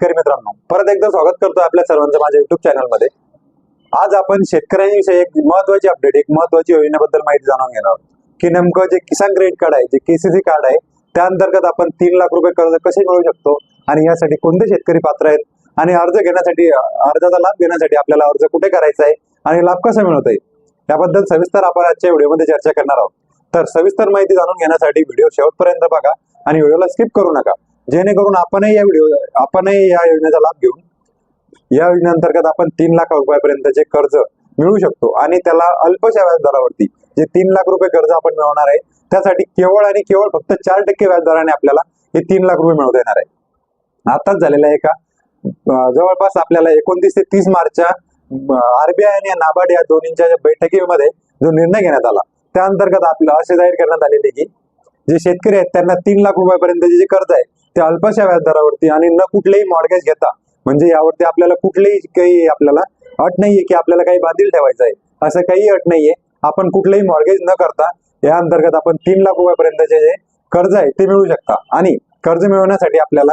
शेतकरी मित्रांनो परत एकदा स्वागत करतो आपल्या सर्वांचं माझ्या युट्यूब चॅनलमध्ये आज आपण शेतकऱ्यांविषयी एक महत्वाची अपडेट एक महत्वाची योजनेबद्दल माहिती जाणून घेणार आहोत. की नेमकं जे किसान क्रेडिट कार्ड आहे जे केसीसी कार्ड आहे त्या अंतर्गत आपण तीन लाख रुपये कर्ज कसे मिळवू शकतो? आणि यासाठी कोणते शेतकरी पात्र आहेत? आणि अर्ज घेण्यासाठी अर्जाचा लाभ घेण्यासाठी आपल्याला अर्ज कुठे करायचा आहे? आणि लाभ कसा मिळवता येईल? याबद्दल सविस्तर आपण आजच्या व्हिडिओमध्ये चर्चा करणार आहोत. तर सविस्तर माहिती जाणून घेण्यासाठी व्हिडिओ शेवटपर्यंत बघा आणि व्हिडिओला स्किप करू नका. जेणेकरून आपणही या व्हिडिओ आपणही या योजनेचा लाभ घेऊन या योजनेअंतर्गत आपण तीन लाख रुपयापर्यंतचे कर्ज मिळवू शकतो. आणि त्याला अल्पशा व्याजदरावरती जे तीन लाख रुपये कर्ज आपण मिळवणार आहे त्यासाठी केवळ आणि केवळ फक्त चार टक्के व्याजदराने आपल्याला हे तीन लाख रुपये मिळवता येणार आहे. आताच झालेला आहे का जवळपास आपल्याला एकोणतीस ते तीस मार्चच्या आरबीआय आणि नाबार्ड या दोन्हींच्या बैठकीमध्ये जो निर्णय घेण्यात आला त्या अंतर्गत आपलं असे जाहीर करण्यात आलेले की जे शेतकरी आहेत त्यांना तीन लाख रुपयापर्यंतचे जे कर्ज आहे ते अल्पशा व्याजदरावरती आणि न कुठलेही मॉर्गेज घेता. म्हणजे यावरती आपल्याला कुठलेही काही आपल्याला अट नाहीये की आपल्याला काही बांधील ठेवायचं आहे. असं काही अट नाहीये. आपण कुठलेही मॉर्गेज न करता या अंतर्गत आपण तीन लाख रुपयापर्यंतचे जे कर्ज आहे ते मिळू शकता. आणि कर्ज मिळवण्यासाठी आपल्याला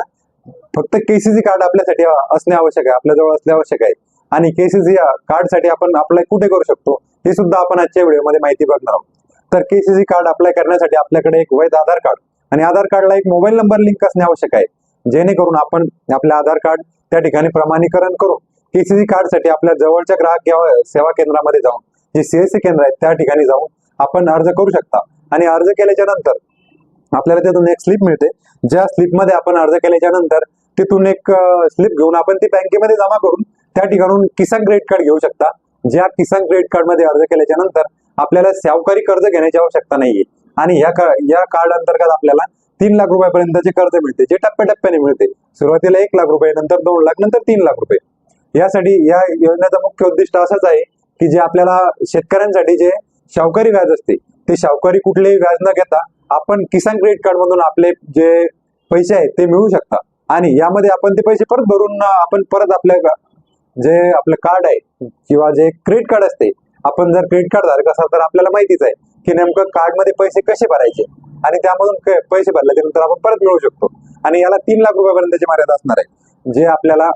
फक्त केसीसी कार्ड आपल्यासाठी असणे आवश्यक आहे. आपल्याजवळ असणे आवश्यक आहे. आणि केसीसी कार्डसाठी आपण अप्लाय कुठे करू शकतो हे सुद्धा आपण आजच्या व्हिडिओमध्ये माहिती बघणार आहोत. तर केसीसी कार्ड अप्लाय करण्यासाठी आपल्याकडे एक वैध आधार कार्ड आणि आधार कार्डला एक मोबाईल नंबर लिंक असणे आवश्यक आहे. जेणेकरून आपण आपले आधार कार्ड त्या ठिकाणी प्रमाणीकरण करून केसीसी कार्डसाठी आपल्या जवळच्या ग्राहक सेवा- सेवा केंद्रामध्ये जाऊन जे सीएससी केंद्र आहेत त्या ठिकाणी जाऊन आपण अर्ज करू शकता. आणि अर्ज केल्याच्यानंतर आपल्याला त्यातून एक स्लिप मिळते. ज्या स्लिपमध्ये आपण अर्ज केल्याच्यानंतर तिथून एक स्लिप घेऊन आपण ती बँकेमध्ये जमा करून त्या ठिकाणून किसान क्रेडिट कार्ड घेऊ शकता. ज्या किसान क्रेडिट कार्डमध्ये अर्ज केल्याच्यानंतर आपल्याला सावकारी कर्ज घेण्याची आवश्यकता नाहीये. आणि या का- या कार्ड अंतर्गत आपल्याला तीन लाख रुपयापर्यंतचे कर्ज मिळते जे टप्प्याटप्प्याने मिळते. सुरुवातीला एक लाख रुपये नंतर दोन लाख नंतर तीन लाख रुपये. यासाठी या योजनेचा मुख्य उद्दिष्ट असाच आहे की जे आपल्याला शेतकऱ्यांसाठी जे शावकारी व्याज असते ते शावकारी कुठलेही व्याज न घेता आपण किसान क्रेडिट कार्ड मधून आपले जे पैसे आहेत ते मिळू शकतात आणि यामध्ये आपण ते पैसे परत भरून आपण परत आपल्या जे आपलं कार्ड आहे किंवा जे क्रेडिट कार्ड असते आपण जर क्रेडिट कार्ड धारक असाल तर आपल्याला माहितीच आहे की नेमकं कार्डमध्ये पैसे कसे भरायचे? आणि त्यामधून पैसे भरल्याच्यानंतर आपण परत मिळवू शकतो. आणि याला तीन लाख रुपयापर्यंतची मर्यादा असणार आहे जे आपल्याला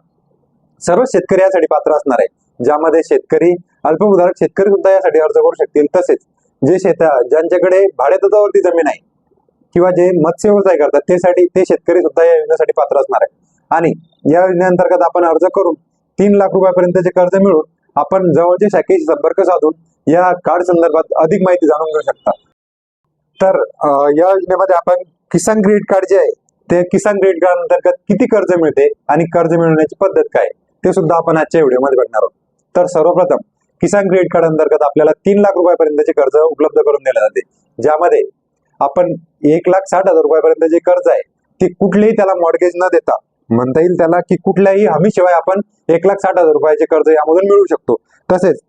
सर्व शेतकरी यासाठी पात्र असणार आहे. ज्यामध्ये शेतकरी अल्पभूधारक शेतकरी सुद्धा यासाठी अर्ज करू शकतील. तसेच जे शेत ज्यांच्याकडे भाडेतत्वावरती जमीन आहे किंवा जे मत्स्य व्यवसाय करतात त्यासाठी ते शेतकरी सुद्धा या योजनेसाठी पात्र असणार आहे. आणि या योजनेअंतर्गत आपण अर्ज करून तीन लाख रुपयापर्यंतचे कर्ज मिळून आपण जवळच्या शाखेशी संपर्क साधून या कार्ड संदर्भात अधिक माहिती जाणून घेऊ शकता. तर या योजनेमध्ये आपण किसान क्रेडिट कार्ड जे आहे ते किसान क्रेडिट कार्ड अंतर्गत किती कर्ज मिळते आणि कर्ज मिळवण्याची पद्धत काय ते सुद्धा आपण आजच्या व्हिडिओमध्ये बघणार आहोत. तर सर्वप्रथम किसान क्रेडिट कार्ड अंतर्गत आपल्याला तीन लाख रुपयापर्यंतचे कर्ज उपलब्ध करून दिले जाते. ज्यामध्ये आपण एक लाख साठ हजार रुपयापर्यंत जे कर्ज आहे ते कुठलेही त्याला मॉर्गेज न देता म्हणता येईल त्याला की कुठल्याही हमीशिवाय आपण एक लाख साठ हजार रुपयाचे कर्ज यामधून मिळू शकतो. तसेच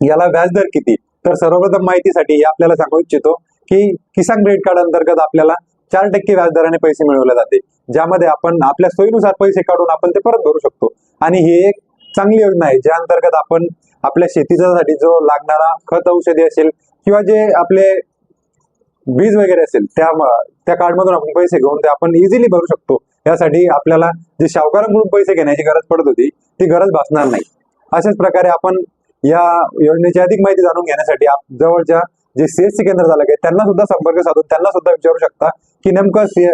याला व्याजदर किती? तर सर्वप्रथम माहितीसाठी आपल्याला सांगू इच्छितो की किसान क्रेडिट कार्ड अंतर्गत आपल्याला चार टक्के व्याजदराने पैसे मिळवले जाते. ज्यामध्ये आपण आपल्या सोयीनुसार पैसे काढून आपण ते परत भरू शकतो. आणि ही एक चांगली योजना आहे ज्या अंतर्गत आपण आपल्या शेतीच्यासाठी जो लागणारा खत औषधी असेल किंवा जे आपले बीज वगैरे असेल त्या त्या कार्डमधून आपण पैसे घेऊन ते आपण इझिली भरू शकतो. यासाठी आपल्याला जे सावकारांकडून पैसे घेण्याची गरज पडत होती ती गरज भासणार नाही. अशाच प्रकारे आपण या योजनेची अधिक माहिती जाणून घेण्यासाठी आप- जवळच्या जे सीएससी केंद्र झालं आहे त्यांना सुद्धा संपर्क साधून त्यांना सुद्धा विचारू शकता की नेमकं सी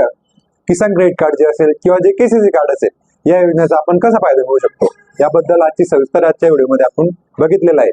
किसान क्रेडिट कार्ड जे असेल किंवा जे केसीसी कार्ड असेल या योजनेचा आपण कसा फायदा होऊ शकतो? याबद्दल आजची सविस्तर आजच्या व्हिडिओमध्ये आपण बघितलेलं आहे.